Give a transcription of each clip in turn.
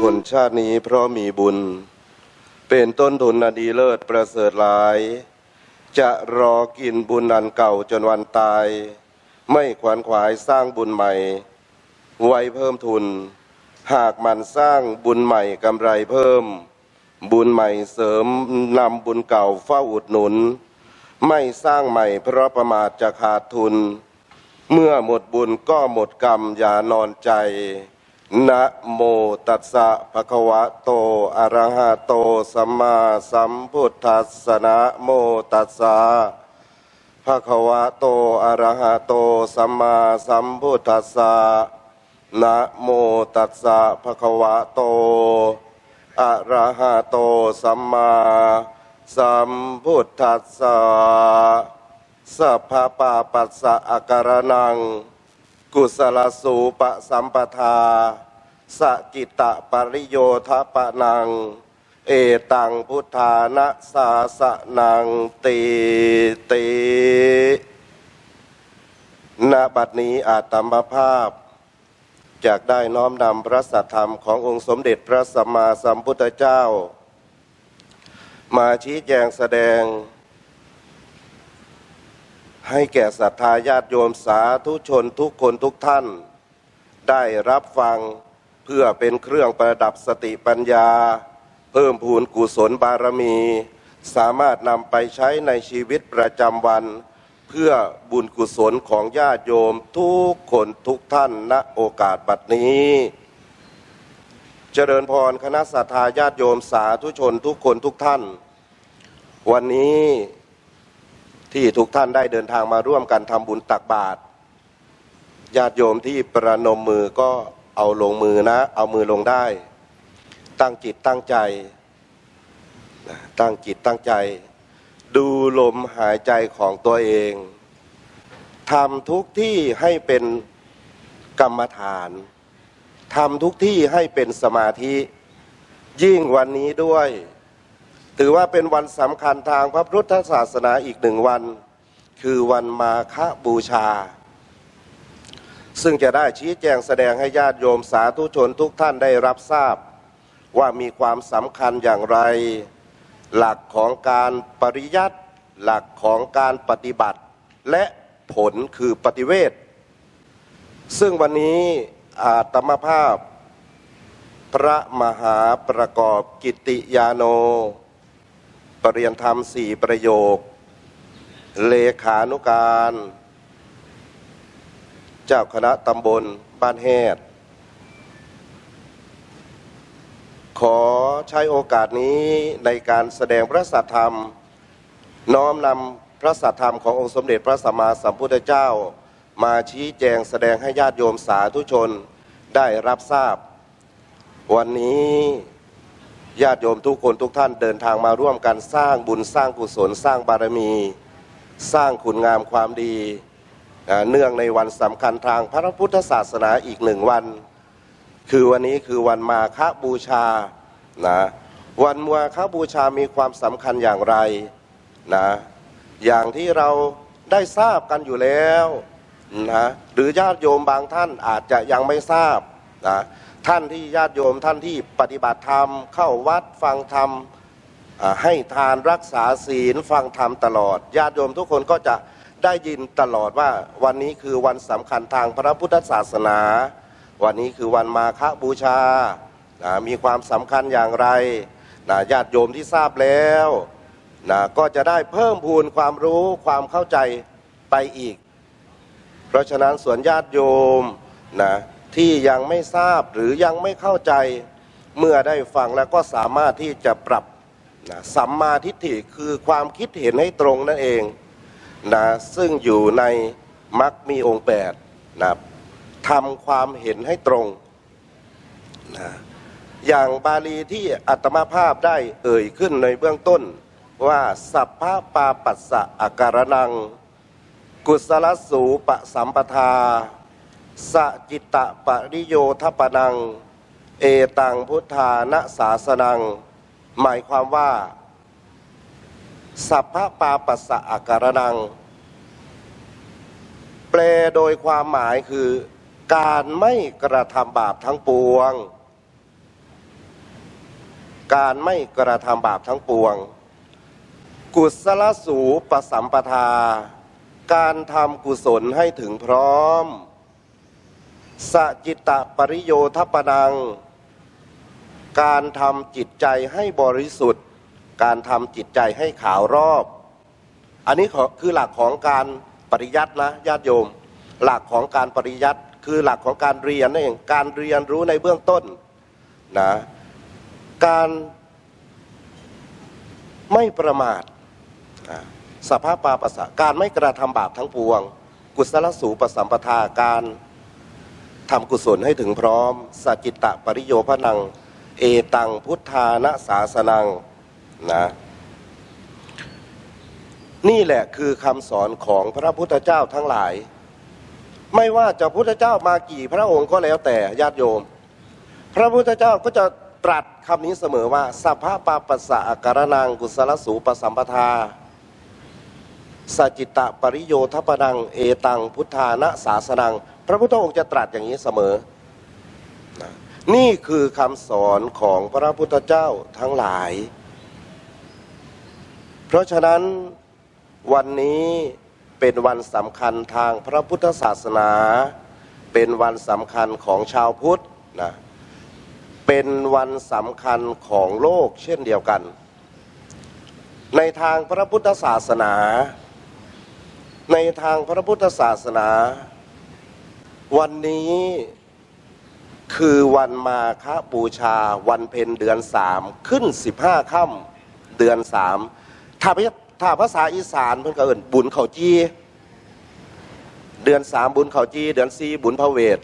ผลชาตินี้เพราะมีบุญ เป็นต้นทุนอันดีเลิศประเสริฐหลาย จะรอกินบุญอันเก่าจนวันตาย ไม่ขวนขวายสร้างบุญใหม่ ไว้เพิ่มทุน หากมันสร้างบุญใหม่กำไรเพิ่ม บุญใหม่เสริมนำบุญเก่าเฝ้าอุดหนุน ไม่สร้างใหม่เพราะประมาทจะขาดทุน เมื่อหมดบุญก็หมดกรรมอย่านอนใจ นะโมตัสสะภะคะวะโต อะระหะโต สัมมาสัมพุทธัสสะนะโมตัสสะภะคะวะโต อะระหะโต สัมมาสัมพุทธัสสะนะโมตัสสะภะคะวะโต อะระหะโต สัมมาสัมพุทธัสสะสัพพะปาปัสสะอาการนัง กุศลสูปะสัมปทา สกิตะปริโยทปะนัง เอตังพุทธานะสาสะนังตีติณบัดนี้อาตมภาพจากได้น้อมนำพระสัทธรรมขององค์สมเด็จพระสัมมาสัมพุทธเจ้า มาชี้แจงแสดง ให้แก่ศรัทธาญาติโยมสาธุชนทุกคนทุกท่าน ได้รับฟัง พื่อเป็นเครื่องประดับสติปัญญา เพิ่มพูนกุศลบารมี สามารถนำไปใช้ในชีวิตประจำวัน เพื่อบุญกุศลของญาติโยมทุกคนทุกท่านณโอกาสบัดนี้ เจริญพรคณะสัทธาญาติโยมสาธุชนทุกคนทุกท่าน วันนี้ที่ทุกท่านได้เดินทางมาร่วมกันทำบุญตักบาตรญาติโยมที่ประนมมือก็ เอาลงมือนะ เอามือลงได้ ตั้งจิตตั้งใจ ตั้งจิตตั้งใจ ดูลมหายใจของตัวเองทำทุกที่ให้เป็นกรรมฐานทำทุกที่ให้เป็นสมาธิ ยิ่งวันนี้ด้วย ถือว่าเป็นวันสำคัญทางพระพุทธศาสนาอีกหนึ่งวัน คือวันมาฆบูชา ซึ่งจะได้ชี้แจงแสดงให้ญาติโยมสาธุชนทุกท่านได้รับทราบ ว่ามีความสำคัญอย่างไร หลักของการปริยัติหลักของการปฏิบัติ และผลคือปฏิเวทซึ่งวันนี้อาตมภาพ พระมหาประกอบกิติยาโน ปรริยนธรรมสี่ประโยค เลขานุการ เจ้าคณะตำบลบ้านแฮดขอใช้โอกาสนี้ในการแสดงพระสัทธรรม น้อมนำพระสัทธรรมขององค์สมเด็จพระสัมมาสัมพุทธเจ้า มาชี้แจงแสดงให้ญาติโยมสาธุชนได้รับทราบ วันนี้ญาติโยมทุกคนทุกท่านเดินทางมาร่วมกันสร้างบุญสร้างกุศลสร้างบารมี สร้างคุณงามความดี เนื่องในวันสำคัญทางพระพุทธศาสนาอีกหนึ่งวัน คือวันนี้คือวันมาฆบูชานะวันมาฆบูชามีความสำคัญอย่างไรนะอย่างที่เราได้ทราบกันอยู่แล้วนะหรือญาติโยมบางท่านอาจจะยังไม่ทราบนะท่านที่ญาติโยมท่านที่ปฏิบัติธรรม เข้าวัดฟังธรรมให้ทานรักษาศีลฟังธรรมตลอด ญาติโยมทุกคนก็จะ ได้ยินตลอดว่าวันนี้คือวันสำคัญทางพระพุทธศาสนา วันนี้คือวันมาฆบูชานะมีความสำคัญอย่างไรนะญาติโยมที่ทราบแล้วนะก็จะได้เพิ่มพูนความรู้ความเข้าใจไปอีก เพราะฉะนั้นส่วนญาติโยมนะที่ยังไม่ทราบหรือยังไม่เข้าใจเมื่อได้ฟังแล้วก็สามารถที่จะปรับนะสัมมาทิฏฐิคือความคิดเห็นให้ตรงนั่นเอง นะซึ่งอยู่ในมรรคมีองค์แปดนะทำความเห็นให้ตรงนะอย่างบาลีที่อัตมาภาพได้เอ่ยขึ้นในเบื้องต้นว่าสัพพะปาปัสสะอาการนัง กุศลสูปะสัมปทาสจิตตะปริโยทปนัง เอตังพุทธานะสาสนัง หมายความว่า สัพพะปาปัสสะอาการนัง แปลโดยความหมายคือ การไม่กระทำบาปทั้งปวง การไม่กระทำบาปทั้งปวง กุศลสูปสัมปทา การทำกุศลให้ถึงพร้อมสจิตตปริโยทปนัง การทำจิตใจให้บริสุทธิ์ การทำจิตใจให้ขาวรอบ อันนี้คือหลักของการปริยัตินะญาติโยม หลักของการปริยัติคือหลักของการเรียนนั่นเองการเรียนรู้ในเบื้องต้นนะการไม่ประมาทสภาพปาปัสสะการไม่กระทำบาปทั้งปวง กุศลสูปสัมปทาการทำกุศลให้ถึงพร้อมสจจิตตปริโยพนัง เอตังพุทธานะสาสนัง นะนี่แหละคือคำสอนของพระพุทธเจ้าทั้งหลาย ไม่ว่าจะพุทธเจ้ามากี่พระองค์ก็แล้วแต่ญาติโยม พระพุทธเจ้าก็จะตรัสคำนี้เสมอว่าสัพพะปาปัสสะอาการนังกุศลสูปสัมปทาสจิตตปริโยทปนังเอตังพุทธานะสาสนัง พระพุทธองค์จะตรัสอย่างนี้เสมอ นี่คือคำสอนของพระพุทธเจ้าทั้งหลาย เพราะฉะนั้นวันนี้เป็นวันสำคัญทางพระพุทธศาสนา เป็นวันสำคัญของชาวพุทธนะเป็นวันสำคัญของโลกเช่นเดียวกัน ในทางพระพุทธศาสนา ในทางพระพุทธศาสนา วันนี้คือวันมาฆบูชาวันเพ็ญเดือนสามขึ้นสิบห้าค่ำเดือนสาม ถ้าถ้าภาษาอีสานเพิ่นก็เอิ้นบุญเขาจีเดือนสามบุญเขาจีเดือนสี่บุญพระเวท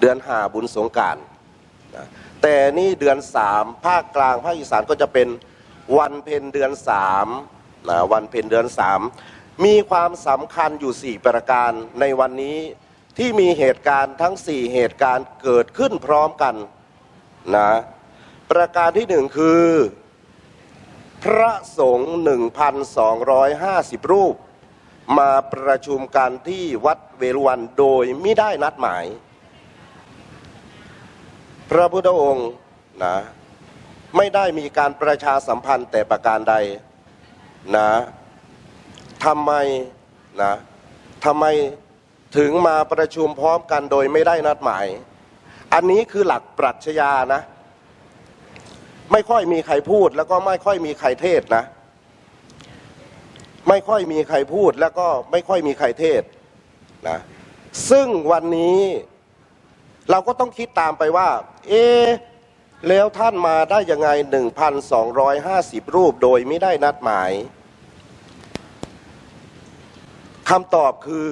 เดือนห้าบุญสงการนะแต่นี่เดือนสามภาคกลางภาคอีสานก็จะเป็นวันเพ็ญเดือนสามนะวันเพ็ญเดือนสามมีความสำคัญอยู่สี่ประการในวันนี้ที่มีเหตุการณ์ทั้งสี่เหตุการณ์เกิดขึ้นพร้อมกันนะประการที่หนึ่งคือ พระสงฆ์1,250 รูป มาประชุมกันที่วัดเวรวันโดยไม่ได้นัดหมาย พระพุทธองค์นะไม่ได้มีการประชาสัมพันธ์แต่ประการใดนะทำไมนะทำไมถึงมาประชุมพร้อมกันโดยไม่ได้นัดหมาย อันนี้คือหลักปรัชญานะ ไม่ค่อยมีใครพูด แล้วก็ไม่ค่อยมีใครเทศนะ ไม่ค่อยมีใครพูดแล้วก็ไม่ค่อยมีใครเทศนะซึ่งวันนี้เราก็ต้องคิดตามไปว่า เอ๊ะแล้วท่านมาได้ยังไง 1,250 รูปโดยไม่ได้นัดหมายคำตอบคือ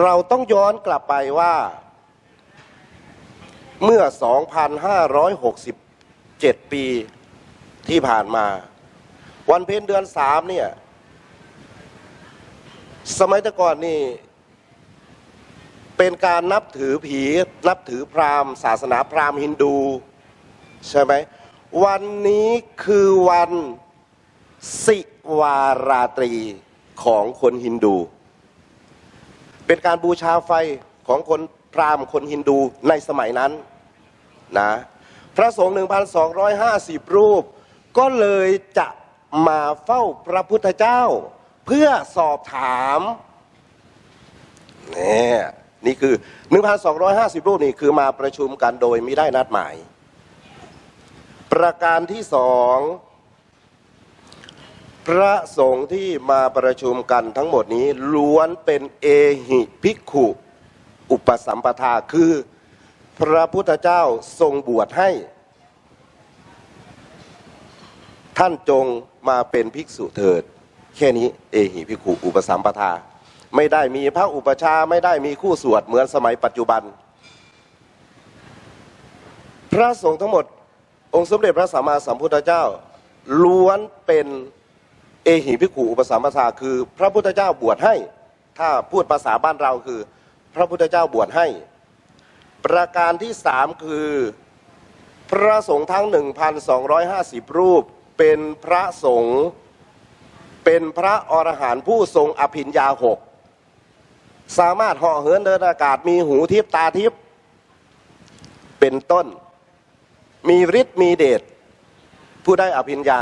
เราต้องย้อนกลับไปว่า เมื่อ 2,567ปีที่ผ่านมา วันเพ็ญเดือนสามเนี่ย สมัยต่ก่อนนี่ เป็นการนับถือผี นับถือพราหมณ์ ศาสนาพราหมณ์ฮินดู ใช่ไหม วันนี้คือวันสิวาราตรีของคนฮินดู เป็นการบูชาไฟของคนพราหมณ์คนฮินดูในสมัยนั้นนะ พระสงฆ์1,250 รูป ก็เลยจะมาเฝ้าพระพุทธเจ้า เพื่อสอบถามเนี่ยนี่คือ 1,250 รูปนี่คือมาประชุมกันโดยไม่ได้นัดหมาย ประการที่สองพระสงฆ์ที่มาประชุมกันทั้งหมดนี้ล้วนเป็นเอหิภิกขุ อุปสัมปทาคือ พระพุทธเจ้าทรงบวชให้ ท่านจงมาเป็นภิกษุเถิด แค่นี้เอหิภิกขุอุปสัมปทา ไม่ได้มีพระอุปชาไม่ได้มีคู่สวดเหมือนสมัยปัจจุบัน พระสงฆ์ทั้งหมด องค์สมเด็จพระสัมมาสัมพุทธเจ้า ล้วนเป็นเอหิภิกขุอุปสัมปทาคือ พระพุทธเจ้าบวชให้ ถ้าพูดภาษาบ้านเราคือ พระพุทธเจ้าบวชให้ ประการที่สามคือ พระสงฆ์ทั้ง 1,250 รูป เป็นพระสงฆ์เป็นพระอรหันต์ผู้ทรงอภิญญาหกสามารถเหาะเหินเดินอากาศมีหูทิพตาทิพเป็นต้น มีฤทธิ์มีเดชผู้ได้อภิญญา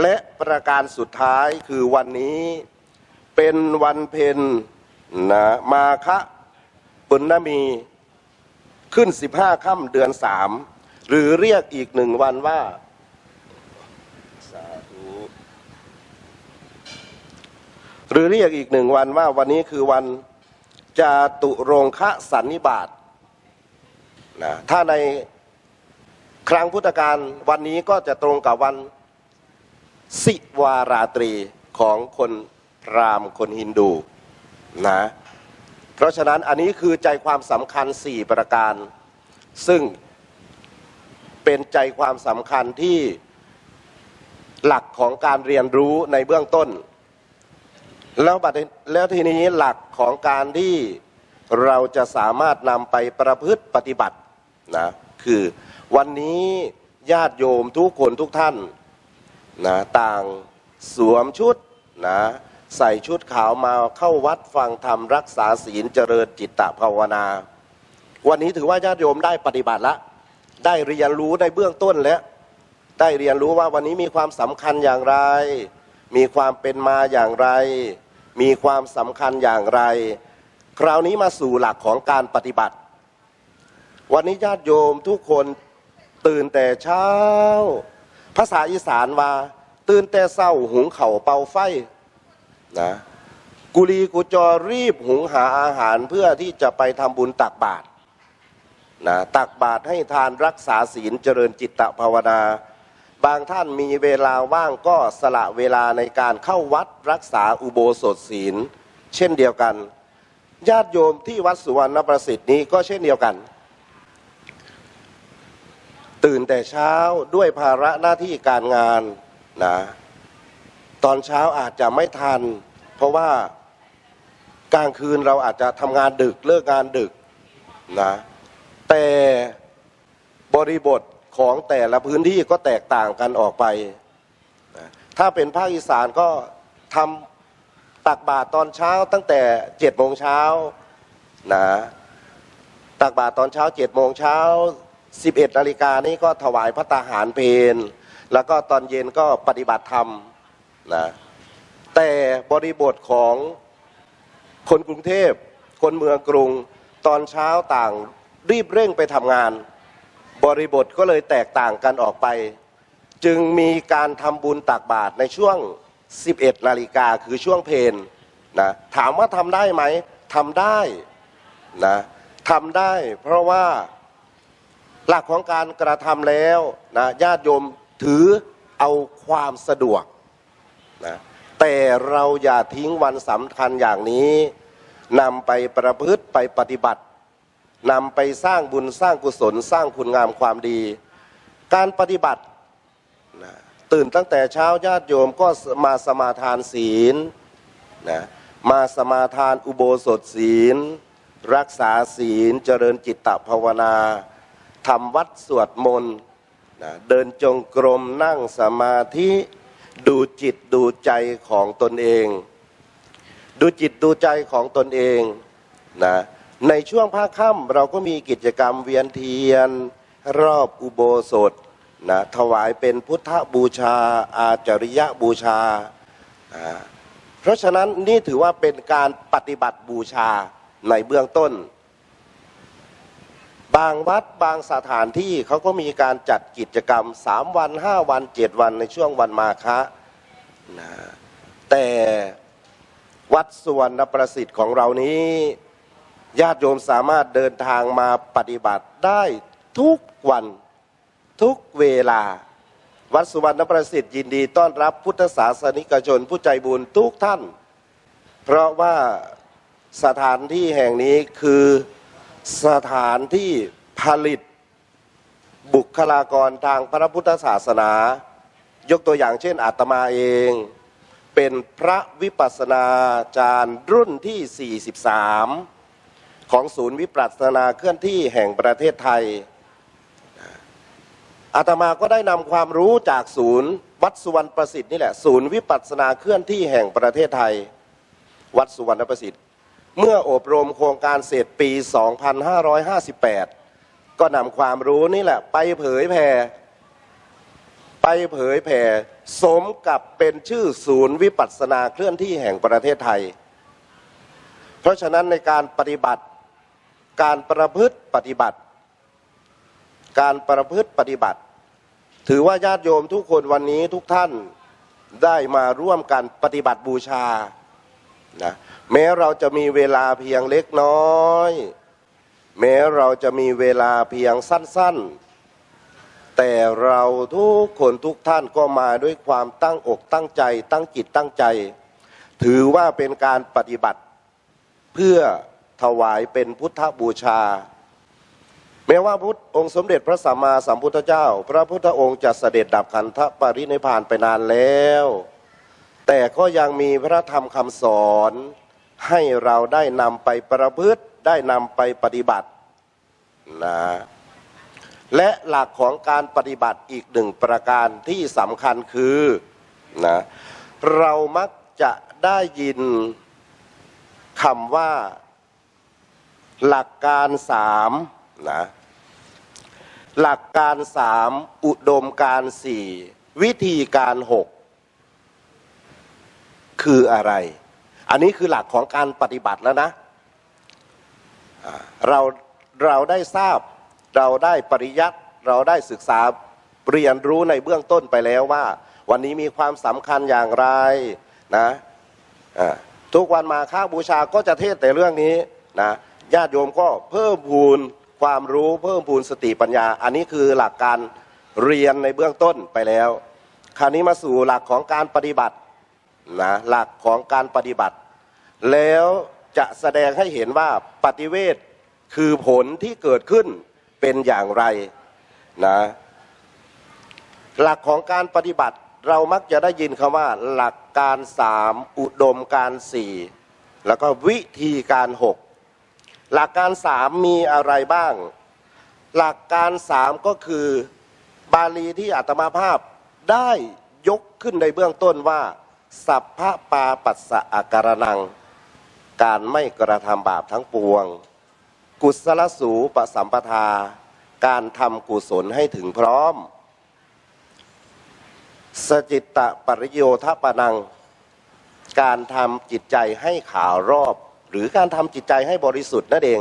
และประการสุดท้ายคือวันนี้เป็นวันเพ็ญนะมาคะ ปุณณมีขึ้นสิบห้าค่ำเดือนสามหรือเรียกอีกหนึ่งวันว่าสาธุหรือเรียกอีกหนึ่งวันว่าวันนี้คือวันจาตุรงคะสันนิบาตนะถ้าในครั้งพุทธกาลวันนี้ก็จะตรงกับวันสิวาราตรีของคนพรามคนฮินดูนะ ราะฉะนั้นอันนี้คือใจความสำคัญสี่ประการ ซึ่งเป็นใจความสำคัญที่หลักของการเรียนรู้ในเบื้องต้น แล้วบัดแล้วทีนี้หลักของการที่เราจะสามารถนำไปประพฤติปฏิบัตินะคือวันนี้ญาติโยมทุกคนทุกท่านนะต่างสวมชุดนะ ใส่ชุดขาวมาเข้าวัดฟังธรรมรักษาศีลเจริญจิตตภาวนา วันนี้ถือว่าญาติโยมได้ปฏิบัติละ ได้เรียนรู้ในเบื้องต้นแล้ว ได้เรียนรู้ว่าวันนี้มีความสำคัญอย่างไร มีความเป็นมาอย่างไร มีความสำคัญอย่างไร คราวนี้มาสู่หลักของการปฏิบัติ วันนี้ญาติโยมทุกคนตื่นแต่เช้า ภาษาอีสานว่า ตื่นแต่เศร้าหุงเข่าเป่าไฟ นะกุลีกุจอรีบหุงหาอาหารเพื่อที่จะไปทำบุญตักบาตรนะตักบาตรให้ทานรักษาศีลเจริญจิตตภาวนา บางท่านมีเวลาว่างก็สละเวลาในการเข้าวัดรักษาอุโบสถศีล เช่นเดียวกัน ญาติโยมที่วัดสุวรรณประสิทธิ์นี้ก็เช่นเดียวกัน ตื่นแต่เช้าด้วยภาระหน้าที่การงานนะ ตอนเช้าอาจจะไม่ทัน เพราะว่ากลางคืนเราอาจจะทำงานดึกเลิกงานดึกนะแต่บริบทของแต่ละพื้นที่ก็แตกต่างกันออกไปนะถ้าเป็นภาคอีสานก็ทำตักบาตรตอนเช้าตั้งแต่เจ็ดโมงเช้านะตักบาตรตอนเช้าเจ็ดโมงเช้าสิบเอ็ดนาฬิกานี่ก็ถวายพระตาหารเพลแล้วก็ตอนเย็นก็ปฏิบัติธรรม นะแต่บริบทของคนกรุงเทพ คนเมืองกรุง ตอนเช้าต่างรีบเร่งไปทำงาน บริบทก็เลยแตกต่างกันออกไป จึงมีการทำบุญตักบาตรในช่วง 11 นาฬิกาคือช่วงเพลนะถามว่าทำได้ไหมทำได้นะทำได้ เพราะว่าหลักของการกระทำแล้วนะญาติโยมถือเอาความสะดวก นะแต่เราอย่าทิ้งวันสำคัญอย่างนี้นำไปประพฤติไปปฏิบัตินำไปสร้างบุญสร้างกุศลสร้างคุณงามความดี การปฏิบัตินะตื่นตั้งแต่เช้าญาติโยมก็มาสมาทานศีลนะมาสมาทานอุโบสถศีล รักษาศีลเจริญจิตตภาวนาทำวัดสวดมนต์นะเดินจงกรมนั่งสมาธิ ดูจิตดูใจของตนเอง ดูจิตดูใจของตนเองนะในช่วงภาคค่ำเราก็มีกิจกรรมเวียนเทียน รอบอุโบสถนะถวายเป็นพุทธบูชา อาจริยบูชานะเพราะฉะนั้นนี่ถือว่าเป็นการปฏิบัติบูชาในเบื้องต้น บางวัดบางสถานที่เขาก็มีการจัดกิจกรรมสามวันห้าวันเจ็ดวันในช่วงวันมาฆะนะแต่วัดส่วนประสิทธิ์ของเรานี้ ญาติโยมสามารถเดินทางมาปฏิบัติได้ทุกวันทุกเวลา วัดสุวรรณประสิทธิ์ยินดีต้อนรับพุทธศาสนิกชนผู้ใจบุญทุกท่าน เพราะว่าสถานที่แห่งนี้คือ สถานที่ผลิตบุคลากรทางพระพุทธศาสนา ยกตัวอย่างเช่นอาตมาเอง เป็นพระวิปัสนาจารย์รุ่นที่ 43 ของศูนย์วิปัสนาเคลื่อนที่แห่งประเทศไทย อาตมาก็ได้นำความรู้จากศูนย์วัดสุวรรณประสิทธิ์นี่แหละ ศูนย์วิปัสนาเคลื่อนที่แห่งประเทศไทย วัดสุวรรณประสิทธิ์ เมื่ออบรมโครงการเสร็จปี 2558 ก็นำความรู้นี่แหละ ไปเผยแผ่ไปเผยแผ่ สมกับเป็นชื่อศูนย์วิปัสสนาเคลื่อนที่แห่งประเทศไทย เพราะฉะนั้นในการปฏิบัติการประพฤติปฏิบัติ การประพฤติปฏิบัติ ถือว่าญาติโยมทุกคนวันนี้ทุกท่านได้มาร่วมกันปฏิบัติบูชา นะแม้เราจะมีเวลาเพียงเล็กน้อย แม้เราจะมีเวลาเพียงสั้น ๆ แต่เราทุกคนทุกท่านก็มาด้วยความตั้งอกตั้งใจ ตั้งจิตตั้งใจ ถือว่าเป็นการปฏิบัติ เพื่อถวายเป็นพุทธบูชา แม้ว่าพุทธองค์สมเด็จพระสัมมาสัมพุทธเจ้า พระพุทธองค์จะเสด็จดับขันธปรินิพพานไปนานแล้ว แต่ก็ยังมีพระธรรมคำสอนให้เราได้นำไปประพฤติได้นำไปปฏิบัตินะและหลักของการปฏิบัติอีกหนึ่งประการที่สำคัญคือนะเรามักจะได้ยินคำว่าหลักการสามนะหลักการสามอุดมการสี่วิธีการหก คืออะไร อันนี้คือหลักของการปฏิบัติแล้วนะเราเราได้ทราบเราได้ปริยัติเราได้ศึกษาเรียนรู้ในเบื้องต้นไปแล้วว่า วันนี้มีความสำคัญอย่างไรนะทุกวันมาค้าบูชาก็จะเทศแต่เรื่องนี้นะญาติโยมก็เพิ่มพูนความรู้เพิ่มพูนสติปัญญา อันนี้คือหลักการเรียนในเบื้องต้นไปแล้ว คราวนี้มาสู่หลักของการปฏิบัติ นะหลักของการปฏิบัติ แล้วจะแสดงให้เห็นว่าปฏิเวทคือผลที่เกิดขึ้นเป็นอย่างไรนะหลักของการปฏิบัติเรามักจะได้ยินคำว่า หลักการสามอุดมการสี่แล้วก็วิธีการหกหลักการสามมีอะไรบ้าง หลักการสามก็คือบาลีที่อาตมาภาพได้ยกขึ้นในเบื้องต้นว่า สัพพะปาปัสสะอาการนัง การไม่กระทำบาปทั้งปวง กุศลสูปสัมปทา การทำกุศลให้ถึงพร้อม สจิตตะปริโยทปนัง การทำจิตใจให้ขาวรอบ หรือการทำจิตใจให้บริสุทธิ์นั่นเอง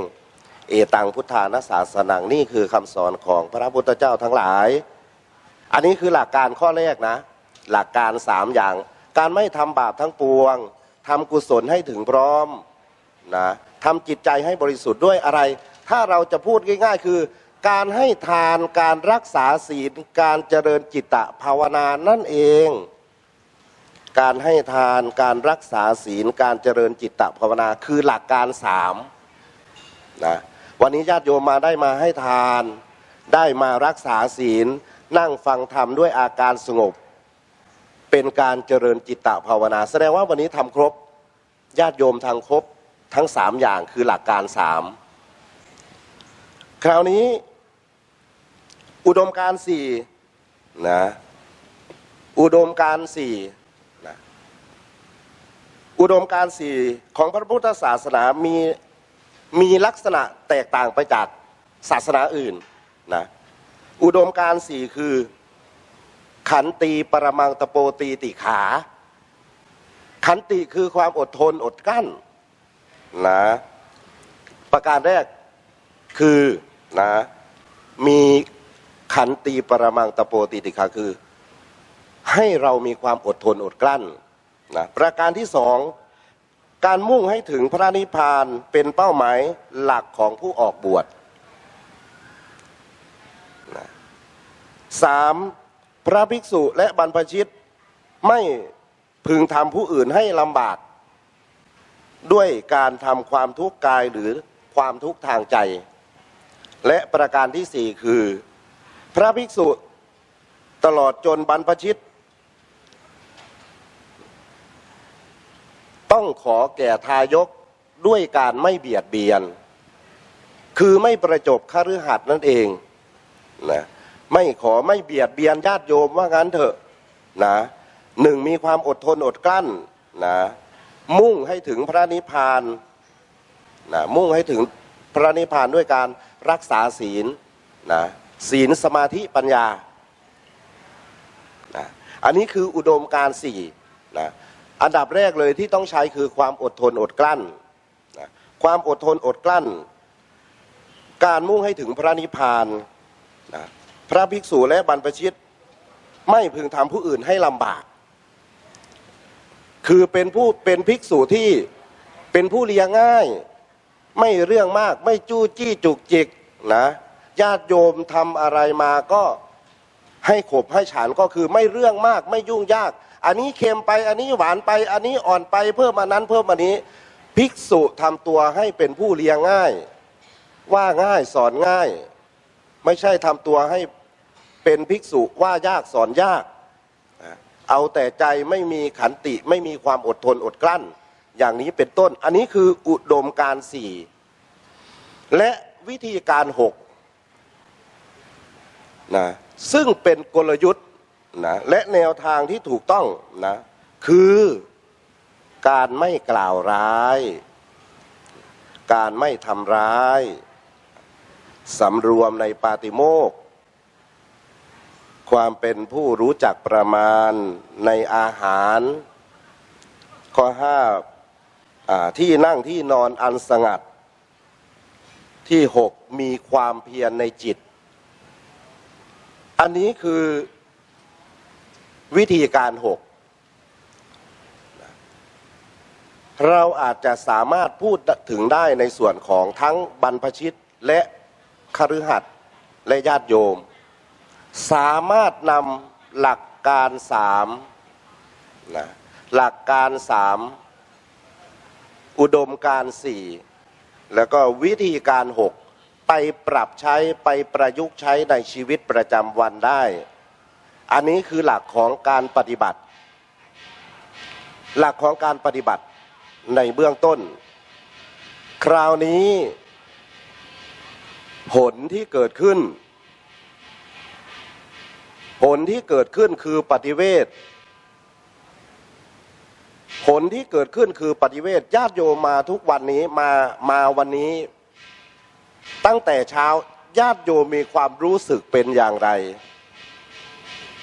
เอตังพุทธานาศาสนังนี่คือคำสอนของพระพุทธเจ้าทั้งหลาย อันนี้คือหลักการข้อแรกนะ หลักการสามอย่าง การไม่ทำบาปทั้งปวงทำกุศลให้ถึงพร้อมนะทำจิตใจให้บริสุทธิ์ด้วยอะไร ถ้าเราจะพูดง่าย ๆ คือ การให้ทานการรักษาศีลการเจริญจิตตภาวนานั่นเอง การให้ทานการรักษาศีลการเจริญจิตตภาวนาคือหลักการสามนะวันนี้ญาติโยมมาได้มาให้ทาน ได้มารักษาศีล นั่งฟังธรรมด้วยอาการสงบ เป็นการเจริญจิตตภาวนา แสดงว่าวันนี้ทำครบญาติโยมทางครบทั้งสามอย่างคือหลักการสามคราวนี้อุดมการสี่นะอุดมการสี่นะอุดมการสี่ของพระพุทธศาสนามีมีลักษณะแตกต่างไปจากศาสนาอื่นนะอุดมการสี่คือ ขันตีปรมังตะโปตีติขา ขันติคือความอดทนอดกลั้นนะประการแรกคือนะมีขันตีปรมังตะโปตีติขาคือ ให้เรามีความอดทนอดกลั้นนะประการที่สองการมุ่งให้ถึงพระนิพพานเป็นเป้าหมายหลักของผู้ออกบวชนะสาม พระภิกษุและบรรพชิตไม่พึงทำผู้อื่นให้ลำบาก ด้วยการทำความทุกข์กายหรือความทุกข์ทางใจ และประการที่สี่คือ พระภิกษุตลอดจนบรรพชิต ต้องขอแก่ทายกด้วยการไม่เบียดเบียน คือไม่ประจบคฤหัสถ์นั่นเองนะ ไม่ขอไม่เบียดเบียนญาติโยมว่างั้นเถอะนะหนึ่งมีความอดทนอดกลั้นนะมุ่งให้ถึงพระนิพพานนะมุ่งให้ถึงพระนิพพานด้วยการรักษาศีลนะศีลสมาธิปัญญานะอันนี้คืออุดมการสี่นะอันดับแรกเลยที่ต้องใช้คือความอดทนอดกลั้นนะความอดทนอดกลั้น การมุ่งให้ถึงพระนิพพานนะ พระภิกษุและบรรพชิตไม่พึงทำผู้อื่นให้ลำบาก คือเป็นผู้เป็นภิกษุที่เป็นผู้เลี้ยงง่าย ไม่เรื่องมากไม่จู้จี้จุกจิกนะญาติโยมทำอะไรมาก็ให้ขบให้ฉันก็คือไม่เรื่องมากไม่ยุ่งยาก อันนี้เค็มไปอันนี้หวานไป อันนี้อ่อนไปเพิ่มมานั้นเพิ่มมานี้ ภิกษุทำตัวให้เป็นผู้เลี้ยงง่าย ว่าง่ายสอนง่าย ไม่ใช่ทำตัวให้ เป็นภิกษุว่ายากสอนยาก เอาแต่ใจไม่มีขันติไม่มีความอดทนอดกลั้น อย่างนี้เป็นต้น อันนี้คืออุดมการสี่และวิธีการหกนะซึ่งเป็นกลยุทธ์นะและแนวทางที่ถูกต้องนะคือการไม่กล่าวร้าย การไม่ทำร้ายสำรวมในปาติโมก ความเป็นผู้รู้จักประมาณในอาหาร ข้อห้าที่นั่งที่นอนอันสงัด ที่หกมีความเพียรในจิต อันนี้คือวิธีการหกเราอาจจะสามารถพูดถึงได้ในส่วนของทั้งบรรพชิตและคฤหัสถ์และญาติโยม สามารถนำหลักการสามนะหลักการสามอุดมการสี่แล้วก็วิธีการหกไปปรับใช้ไปประยุกต์ใช้ในชีวิตประจำวันได้ อันนี้คือหลักของการปฏิบัติ หลักของการปฏิบัติในเบื้องต้น คราวนี้ ผลที่เกิดขึ้น ผลที่เกิดขึ้นคือปฏิเวทผลที่เกิดขึ้นคือปฏิเวทญาติโยมมาทุกวันนี้มามาวันนี้ ตั้งแต่เช้าญาติโยมมีความรู้สึกเป็นอย่างไร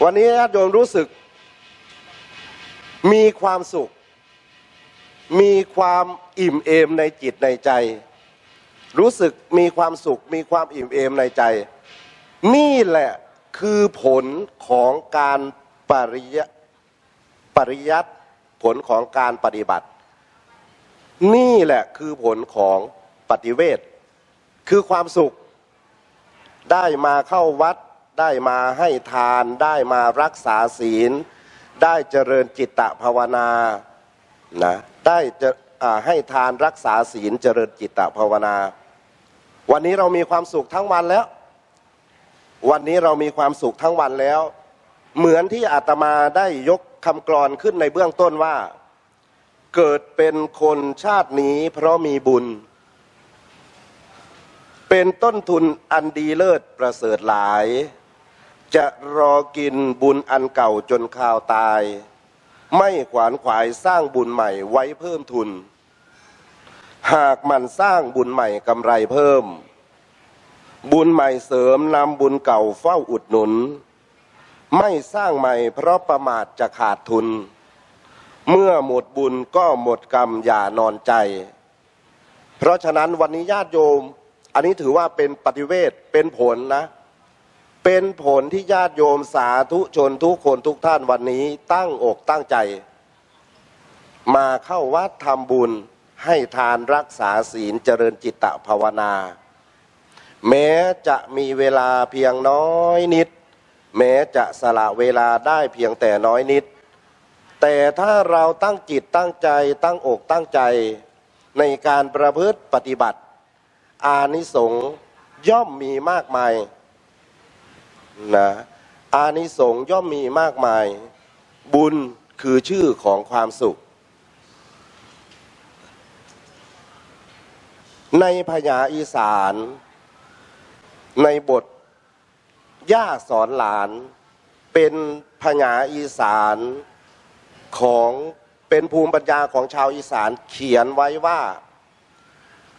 วันนี้ญาติโยมรู้สึก มีความสุข มีความอิ่มเอมในจิตในใจ รู้สึกมีความสุข มีความอิ่มเอมในใจ นี่แหละ คือผลของการปริยปริยัติผลของการปฏิบัติ นี่แหละคือผลของปฏิเวทคือความสุข ได้มาเข้าวัด ได้มาให้ทาน ได้มารักษาศีล ได้เจริญจิตตภาวนานะได้จะให้ทานรักษาศีลเจริญจิตตภาวนา วันนี้เรามีความสุขทั้งวันแล้ว วันนี้เรามีความสุขทั้งวันแล้ว เหมือนที่อาตมาได้ยกคำกรอนขึ้นในเบื้องต้นว่า เกิดเป็นคนชาตินี้เพราะมีบุญ เป็นต้นทุนอันดีเลิศประเสริฐหลาย จะรอกินบุญอันเก่าจนข่าวตาย ไม่ขวานขวายสร้างบุญใหม่ไว้เพิ่มทุน หากมันสร้างบุญใหม่กำไรเพิ่ม บุญใหม่เสริมนำบุญเก่าเฝ้าอุดหนุน ไม่สร้างใหม่เพราะประมาทจะขาดทุน เมื่อหมดบุญก็หมดกรรมอย่านอนใจ เพราะฉะนั้นวันนี้ญาติโยม อันนี้ถือว่าเป็นปฏิเวทเป็นผลนะ เป็นผลที่ญาติโยมสาธุชนทุกคนทุกท่านวันนี้ตั้งอกตั้งใจ มาเข้าวัดทำบุญให้ทานรักษาศีลเจริญจิตตภาวนา แม้จะมีเวลาเพียงน้อยนิด แม้จะสละเวลาได้เพียงแต่น้อยนิด แต่ถ้าเราตั้งจิตตั้งใจตั้งอกตั้งใจ ในการประพฤติปฏิบัติ อานิสงส์ย่อมมีมากมายนะอานิสงส์ย่อมมีมากมาย บุญคือชื่อของความสุข ในพญาอีสาน ในบท ย่าสอนหลาน เป็นพญาอีสานของเป็นภูมิปัญญาของชาวอีสานเขียนไว้ว่า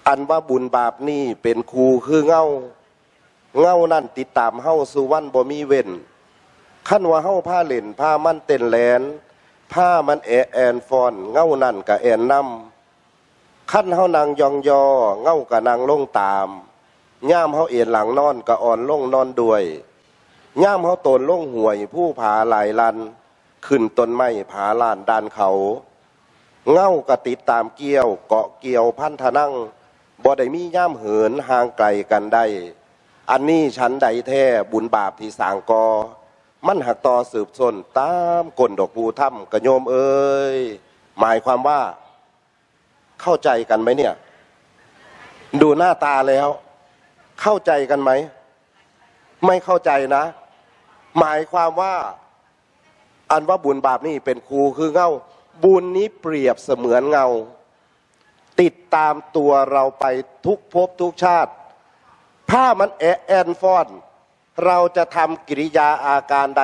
อันว่าบุญบาปนี่เป็นครูคือเงาเงานั่นติดตามเฮาสู่วันบ่มีเว้นขั้นว่าเฮาผ้าเหล่นผ้ามันเต้นแลนผ้ามันแอแอนฟอนเงานั่นกะแอนนำขั้นเฮานางยองยอเงากะนางลงตาม ย่ามเฮาเอียนหลังนอนกระอ่อนลงนอนด้วยย่ามเฮาตนล่งห่วย ผู้ผาหลายลัน ขึ้นต้นไม้ผาลานดานเขา เง่ากระติดตามเกี่ยว เกาะเกี่ยวพันธนั่งบ่ได้มีย่ามเหินห่างไกลกันได้ อันนี้ฉันใดแท้บุญบาปที่สางกอ มันหักต่อสืบสนตามกลดอกภูถ้ำกระโยมเอ้ยหมายความว่าเข้าใจกันไหมเนี่ย ดูหน้าตาแล้ว เข้าใจกันไหม ไม่เข้าใจนะ หมายความว่า อันว่าบุญบาปนี่เป็นครูคือเงาบุญนี้เปรียบเสมือนเงา ติดตามตัวเราไปทุกภพทุกชาติ ถ้ามันแอะแอนฟอน เราจะทำกิริยาอาการใด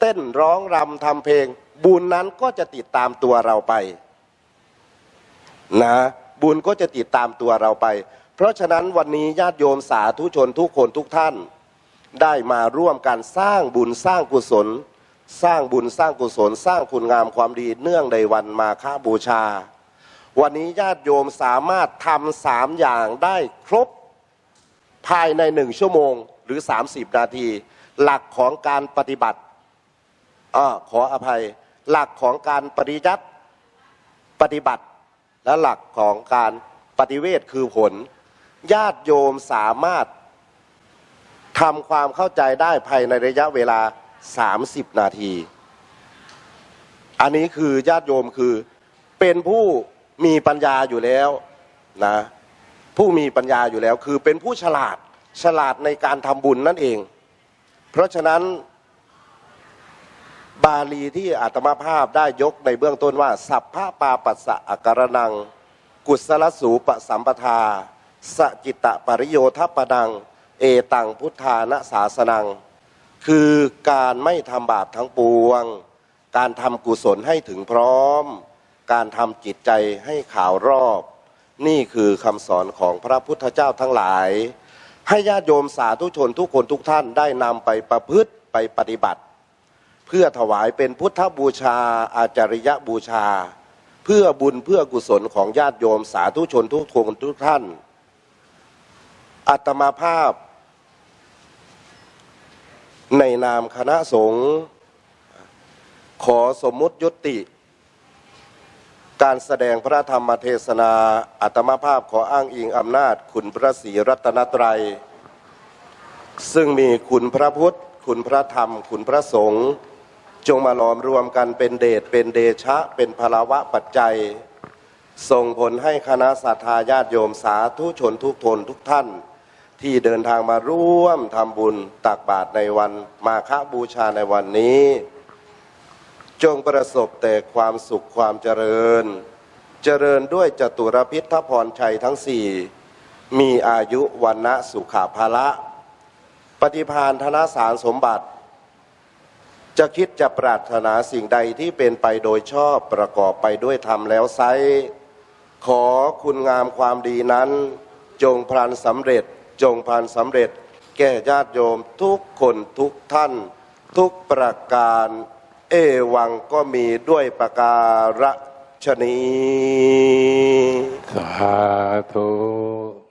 เต้นร้องรำทำเพลง บุญนั้นก็จะติดตามตัวเราไป นะ บุญก็จะติดตามตัวเราไป เพราะฉะนั้นวันนี้ญาติโยมสาธุชนทุกคนทุกท่าน ได้มาร่วมกันสร้างบุญสร้างกุศล สร้างบุญสร้างกุศล สร้างคุณงามความดีเนื่องในวันมาฆบูชา วันนี้ญาติโยมสามารถทำสามอย่างได้ครบภายในหนึ่งชั่วโมงหรือ 30 นาที หลักของการปฏิบัติอขออภัยหลักของการปริยัติปฏิบัติ และหลักของการปฏิเวทคือผล ญาติโยมสามารถทำความเข้าใจได้ภายในระยะเวลา 30 นาที อันนี้คือญาติโยมคือเป็นผู้มีปัญญาอยู่แล้วนะผู้มีปัญญาอยู่แล้ว คือเป็นผู้ฉลาดฉลาดในการทำบุญนั่นเอง เพราะฉะนั้นบาลีที่อาตมาภาพได้ยกในเบื้องต้นว่า สัพพะปาปัสสะอาการนัง กุศลสูปสัมปทา สจิตตปริโยทัปปนัง เอตังพุทธานะสาสนัง คือการไม่ทำบาปทั้งปวง การทำกุศลให้ถึงพร้อม การทำจิตใจให้ข่าวรอบ นี่คือคำสอนของพระพุทธเจ้าทั้งหลาย ให้ญาติโยมสาธุชนทุกคนทุกท่านได้นำไปประพฤติไปปฏิบัติ เพื่อถวายเป็นพุทธบูชาอาจาริยบูชา เพื่อบุญเพื่อกุศลของญาติโยมสาธุชนทุกคนทุกท่าน อัตมาภาพ ในนามคณะสงฆ์ขอสมมุติยุติ การแสดงพระธรรมเทศนาอัตมาภาพขออ้างอิงอำนาจ คุณพระศรีรัตนตรัย ซึ่งมีคุณพระพุทธ คุณพระธรรม คุณพระสงฆ์จงมาหลอมรวมกันเป็นเดชเป็นเดชะ เป็นพลาวะปัจจัย ส่งผลให้คณะสัตยาญาติโยมสาธุชนทุกทนทุกท่าน ที่เดินทางมาร่วมทำบุญตักบาตรในวันมาฆบูชาในวันนี้ จงประสบแต่ความสุขความเจริญ เจริญด้วยจตุรพิทพรชัยทั้งสี่มีอายุวันนะสุขาภาละ ปฏิพานธนสารสมบัติ จะคิดจะปรารถนาสิ่งใดที่เป็นไปโดยชอบประกอบไปด้วยธรรมแล้วไซขอคุณงามความดีนั้น จงพลันสำเร็จ จงพลันสำเร็จ แก่ญาติโยมทุกคนทุกท่าน ทุกประการ เอวังก็มีด้วยประการชนีสาธุ